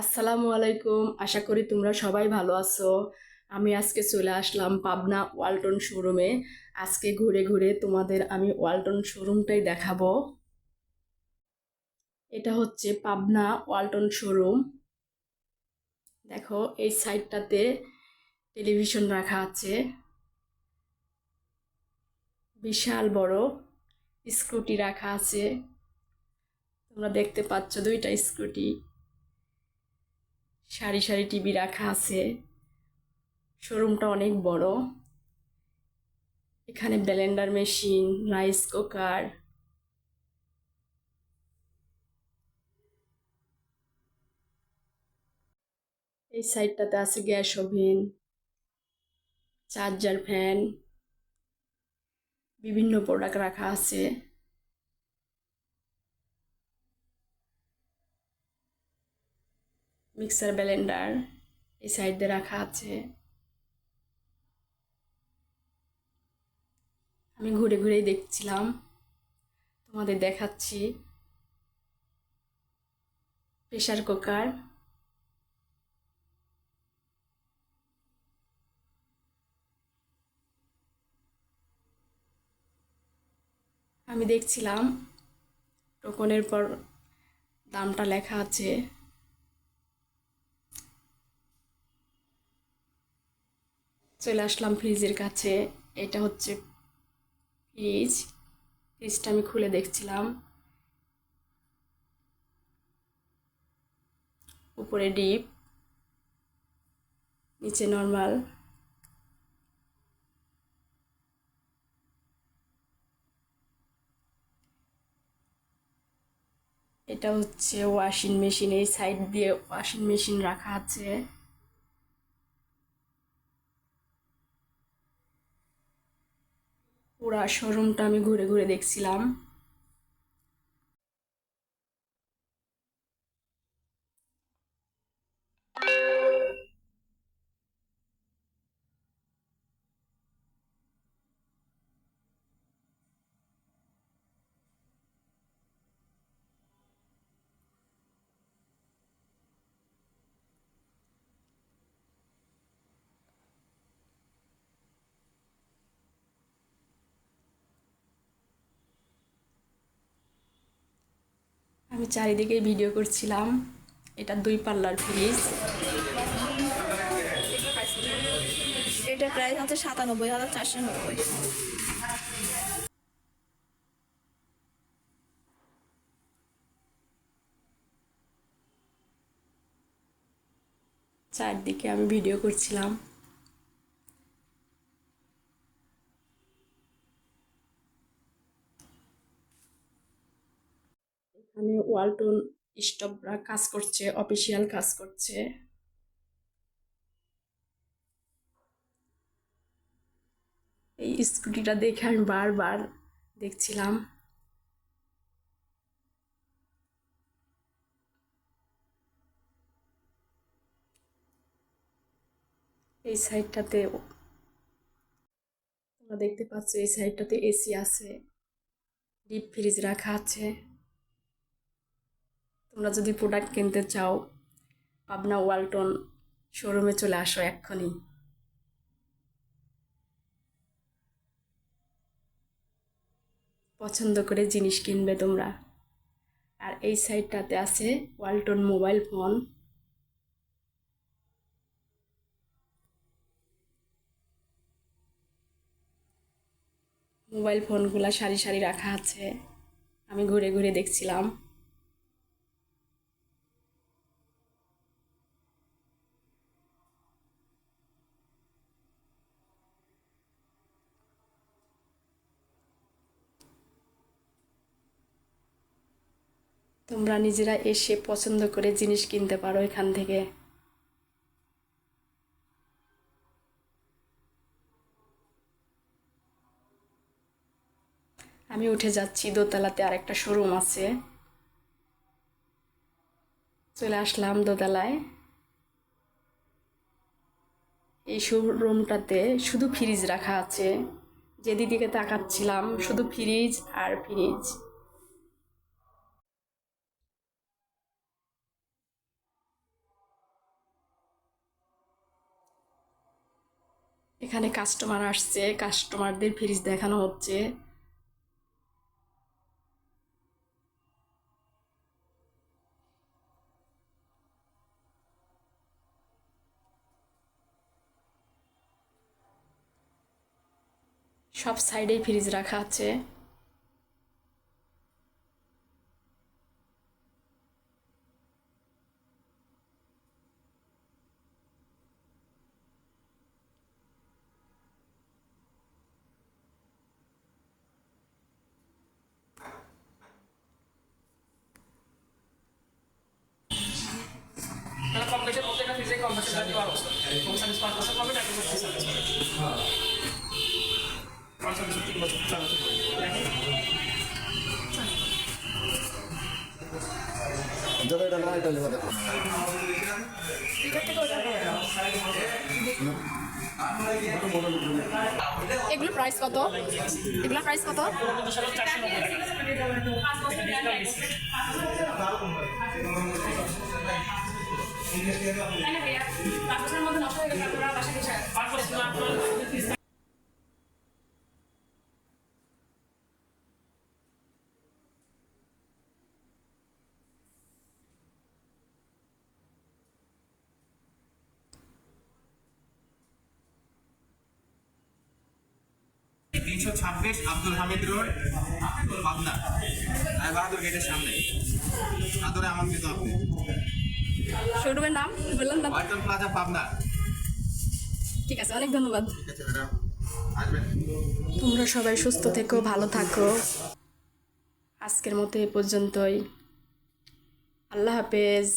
আসসালামু আলাইকুম। আশা করি তোমরা সবাই ভালো আছো। আমি আজকে চলে আসলাম পাবনা ওয়ালটন শোরুমে। আজকে ঘুরে ঘুরে তোমাদের আমি ওয়ালটন শোরুমটাই দেখাবো। এটা হচ্ছে পাবনা ওয়ালটন শোরুম। দেখো, এই সাইডটাতে টেলিভিশন রাখা আছে। বিশাল বড় স্কুটি রাখা আছে। তোমরা দেখতে পাচ্ছ দুইটা স্কুটি। সারি সারি টিভি রাখা আছে। শোরুমটা অনেক বড়। এখানে ব্লেন্ডার মেশিন, রাইস কুকার। এই সাইডটাতে আছে গ্যাস ওভেন, চার্জার ফ্যান। বিভিন্ন প্রোডাক্ট রাখা আছে। মিক্সার ব্লেন্ডার এই সাইড রাখা আছে। আমি ঘুরে ঘুরেই দেখছিলাম। তোমাদের দেখাচ্ছি। Pressure cooker. আমি দেখছিলাম টোকনের পর দামটা লেখা আছে। চলে আসলাম ফ্রিজের কাছে। এটা হচ্ছে ফ্রিজ। ফ্রিজটা আমি খুলে দেখছিলাম। উপরে ডিপ, নিচে নর্মাল। এটা হচ্ছে ওয়াশিং মেশিন, এই সাইড দিয়ে ওয়াশিং মেশিন রাখা আছে। শোরুমটা আমি ঘুরে ঘুরে দেখছিলাম। আমি চারিদিকে ভিডিও করছিলাম। এটা দুই পাল্লার ফ্রিজ এটা প্রাইস হচ্ছে সাতানব্বই হাজার চারশো নব্বই। চারদিকে আমি ভিডিও করছিলাম। এখানে ওয়ালটন স্টপরা কাজ করছে, অফিসিয়াল কাজ করছে। এই স্কুটিটা দেখে আমি বারবার দেখছিলাম। এই সাইডটাতে তোমরা দেখতে পাচ্ছ, এই সাইডটাতে এসি আছে, ডিপ ফ্রিজ রাখা আছে। তোমরা যদি প্রোডাক্ট কিনতে চাও, পাবনা ওয়ালটন শোরুমে চলে আসো এক্ষুনি। পছন্দ করে জিনিস কিনবে তোমরা। আর এই সাইডটাতে আছে ওয়ালটন মোবাইল ফোন। মোবাইল ফোনগুলো সারি সারি রাখা আছে। আমি ঘুরে ঘুরে দেখছিলাম। তোমরা নিজেরা এসে পছন্দ করে জিনিস কিনতে পারো এখান থেকে। আমি উঠে যাচ্ছি, দোতলাতে আরেকটা শোরুম আছে। চলে আসলাম দোতলায়। এই শোরুমটাতে শুধু ফ্রিজ রাখা আছে। যেদিকে তাকাচ্ছিলাম, শুধু ফ্রিজ আর ফ্রিজ এখানে কাস্টমার আসছে কাস্টমারদের ফ্রিজ দেখানো হচ্ছে। সব সাইডেই ফ্রিজ রাখা আছে। যত এটা না এটা লেখা দেখো এগুলোর প্রাইস কত? এগুলোর প্রাইস কত? তিনশো ছাব্বিশ আব্দুল হামিদ রোড পাবনা। রায় বাহাদুর গেটের সামনে। আদরে আমন্ত্রিত আপনি শোরুমের নাম? বললাম না। প্লাজা পাবনা। ঠিক আছে অনেক ধন্যবাদ। তোমরা সবাই সুস্থ থেকো ভালো থাকো। আজকের মতো এ পর্যন্তই। আল্লাহ হাফেজ।